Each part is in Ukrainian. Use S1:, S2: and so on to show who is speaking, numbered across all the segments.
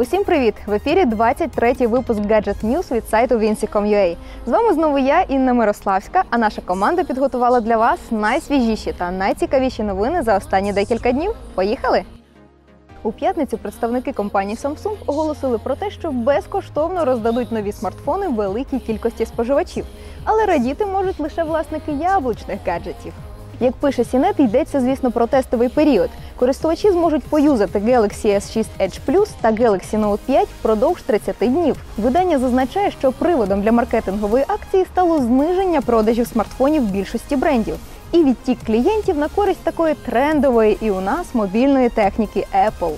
S1: Усім привіт! В ефірі 23-й випуск Gadget News від сайту Vinci.com.ua. З вами знову я, Інна Мирославська, а наша команда підготувала для вас найсвіжіші та найцікавіші новини за останні декілька днів. Поїхали! У п'ятницю представники компанії Samsung оголосили про те, що безкоштовно роздадуть нові смартфони великій кількості споживачів, але радіти можуть лише власники яблучних гаджетів. Як пише Сінет, йдеться, звісно, про тестовий період. Користувачі зможуть поюзати Galaxy S6 Edge Plus та Galaxy Note 5 впродовж 30 днів. Видання зазначає, що приводом для маркетингової акції стало зниження продажів смартфонів більшості брендів і відтік клієнтів на користь такої трендової і у нас мобільної техніки Apple.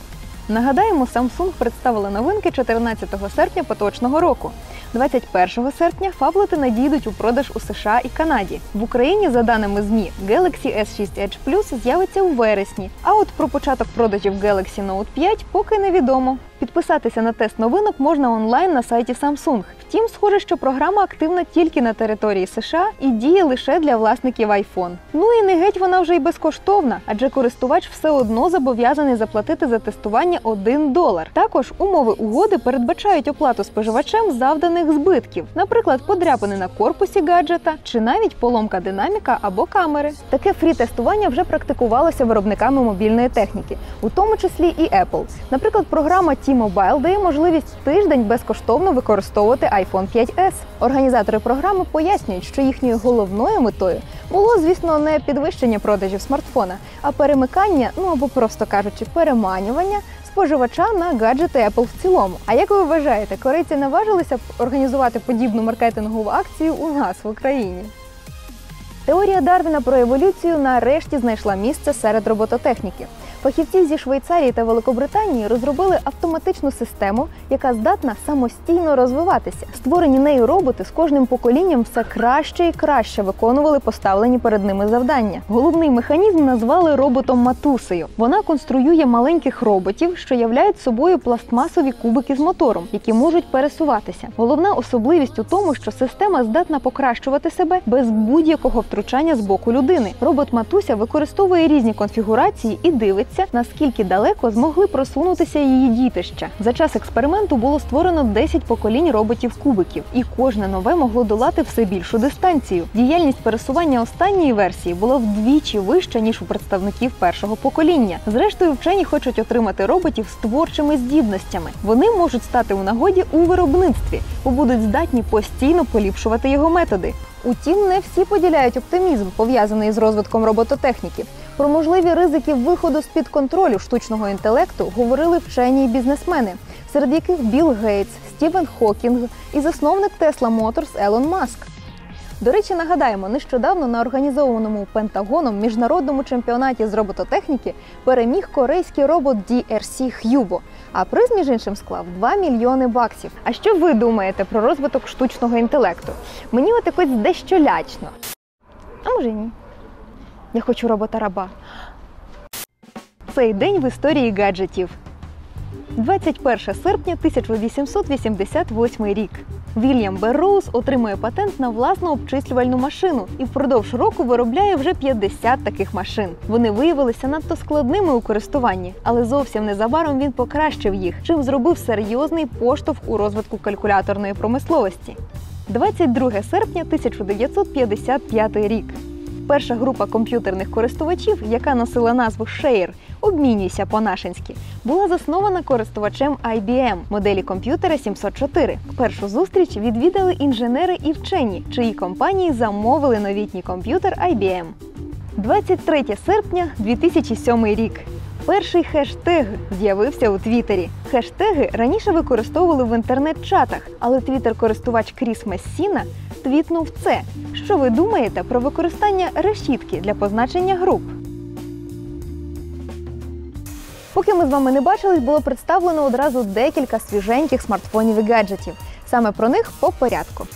S1: Нагадаємо, Samsung представили новинки 14 серпня поточного року. 21 серпня фаблети надійдуть у продаж у США і Канаді. В Україні, за даними ЗМІ, Galaxy S6 Edge Plus з'явиться у вересні. А от про початок продажів Galaxy Note 5 поки невідомо. Підписатися на тест новинок можна онлайн на сайті Samsung. Втім, схоже, що програма активна тільки на території США і діє лише для власників iPhone. Ну і не геть вона вже й безкоштовна, адже користувач все одно зобов'язаний заплатити за тестування 1 долар. Також умови угоди передбачають оплату споживачем завданих збитків, наприклад, подряпини на корпусі гаджета чи навіть поломка динаміка або камери. Таке фрі-тестування вже практикувалося виробниками мобільної техніки, у тому числі і Apple. Наприклад, програма T-Mobile дає можливість тиждень безкоштовно використовувати iPhone 5S. Організатори програми пояснюють, що їхньою головною метою було, звісно, не підвищення продажів смартфона, а перемикання, ну або просто кажучи, переманювання споживача на гаджети Apple в цілому. А як ви вважаєте, корейці наважилися б організувати подібну маркетингову акцію у нас в Україні? Теорія Дарвіна про еволюцію нарешті знайшла місце серед робототехніки. Фахівці зі Швейцарії та Великобританії розробили автоматичну систему, яка здатна самостійно розвиватися. Створені нею роботи з кожним поколінням все краще і краще виконували поставлені перед ними завдання. Головний механізм назвали роботом матусею. Вона конструює маленьких роботів, що являють собою пластмасові кубики з мотором, які можуть пересуватися. Головна особливість у тому, що система здатна покращувати себе без будь-якого втручання з боку людини. Робот Матуся використовує різні конфігурації і дивиться наскільки далеко змогли просунутися її дітища. За час експерименту було створено 10 поколінь роботів-кубиків, і кожне нове могло долати все більшу дистанцію. Діяльність пересування останньої версії була вдвічі вища ніж у представників першого покоління. Зрештою, вчені хочуть отримати роботів з творчими здібностями. Вони можуть стати у нагоді у виробництві, бо будуть здатні постійно поліпшувати його методи. Утім, не всі поділяють оптимізм, пов'язаний з розвитком робототехніки. Про можливі ризики виходу з під контролю штучного інтелекту говорили вчені і бізнесмени, серед яких Білл Гейтс, Стівен Хокінг і засновник Тесла Моторс Елон Маск. До речі, нагадаємо, нещодавно на організованому Пентагоном міжнародному чемпіонаті з робототехніки переміг корейський робот DRC Hubo, а приз, між іншим, склав 2 мільйони баксів. А що ви думаєте про розвиток штучного інтелекту? Мені от якось дещо лячно. А може ні. Я хочу робота-раба. Цей день в історії гаджетів. 21 серпня 1888 рік. Вільям Берроуз отримує патент на власну обчислювальну машину і впродовж року виробляє вже 50 таких машин. Вони виявилися надто складними у користуванні, але зовсім незабаром він покращив їх, чим зробив серйозний поштовх у розвитку калькуляторної промисловості. 22 серпня 1955 рік. Перша група комп'ютерних користувачів, яка носила назву Share, обмінюйся по-нашенськи, була заснована користувачем IBM моделі комп'ютера 704. Першу зустріч відвідали інженери і вчені, чиї компанії замовили новітній комп'ютер IBM. 23 серпня 2007 рік. Перший хештег з'явився у Твіттері. Хештеги раніше використовували в інтернет-чатах, але твіттер-користувач Кріс Мессіна твітнув це. Що ви думаєте про використання решітки для позначення груп? Поки ми з вами не бачились, було представлено одразу декілька свіженьких смартфонів і гаджетів. Саме про них по порядку.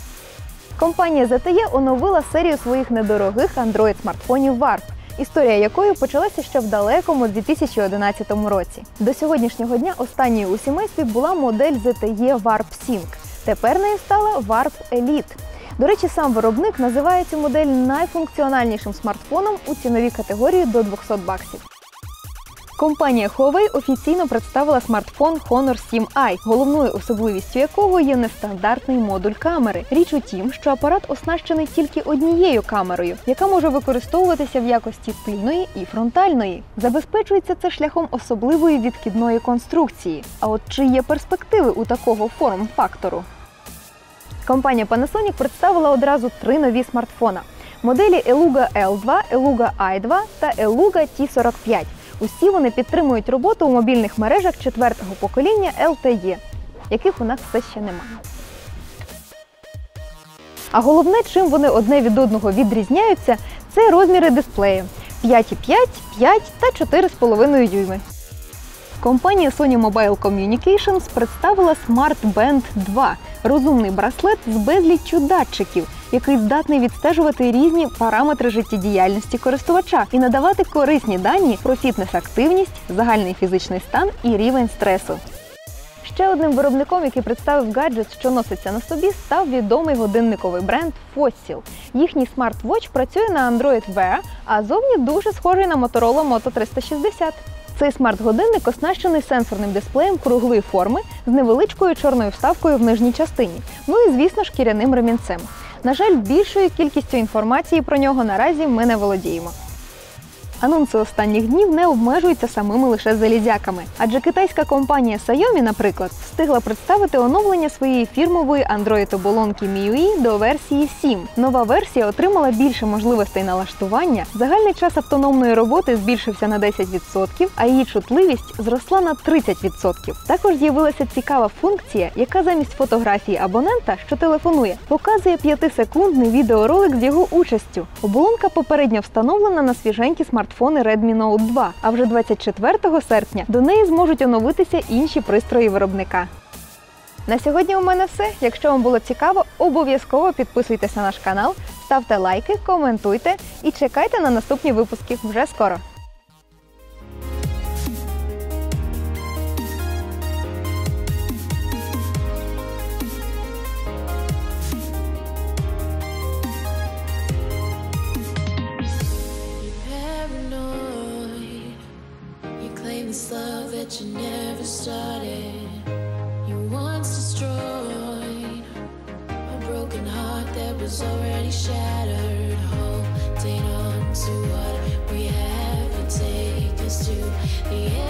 S1: Компанія ZTE оновила серію своїх недорогих Android-смартфонів Warp, історія якої почалася ще в далекому 2011 році. До сьогоднішнього дня останньою у сімействі була модель ZTE Warp Sync. Тепер нею стала Warp Elite. До речі, сам виробник називає цю модель найфункціональнішим смартфоном у ціновій категорії до 200 баксів. Компанія Huawei офіційно представила смартфон Honor 7i, головною особливістю якого є нестандартний модуль камери. Річ у тім, що апарат оснащений тільки однією камерою, яка може використовуватися в якості тильної і фронтальної. Забезпечується це шляхом особливої відкидної конструкції. А от чи є перспективи у такого форм-фактору? Компанія Panasonic представила одразу три нові смартфона: моделі Eluga L2, Eluga i2 та Eluga T45. Усі вони підтримують роботу у мобільних мережах четвертого покоління LTE, яких у нас все ще немає. А головне, чим вони одне від одного відрізняються, це розміри дисплею 5,5, 5 та 4,5 дюйми. Компанія Sony Mobile Communications представила Smart Band 2 розумний браслет з безліччю датчиків, який здатний відстежувати різні параметри життєдіяльності користувача і надавати корисні дані про фітнес-активність, загальний фізичний стан і рівень стресу. Ще одним виробником, який представив гаджет, що носиться на собі, став відомий годинниковий бренд Fossil. Їхній смарт-вотч працює на Android Wear, а зовні дуже схожий на Motorola Moto 360. Цей смарт-годинник оснащений сенсорним дисплеєм круглої форми з невеличкою чорною вставкою в нижній частині. Ну і, звісно, шкіряним ремінцем. На жаль, більшою кількістю інформації про нього наразі ми не володіємо. Анонси останніх днів не обмежуються самими лише залізяками, адже китайська компанія Xiaomi, наприклад, встигла представити оновлення своєї фірмової Android-оболонки MIUI до версії 7. Нова версія отримала більше можливостей налаштування, загальний час автономної роботи збільшився на 10%, а її чутливість зросла на 30%. Також з'явилася цікава функція, яка замість фотографії абонента, що телефонує, показує 5-секундний відеоролик з його участю. Оболонка попередньо встановлена на свіженькі смартфони смартфони Redmi Note 2, а вже 24 серпня до неї зможуть оновитися інші пристрої виробника. На сьогодні у мене все. Якщо вам було цікаво, обов'язково підписуйтесь на наш канал, ставте лайки, коментуйте і чекайте на наступні випуски вже скоро. This love that you never started. You once destroyed a broken heart that was already shattered. Holding on to what we have and take us to the edge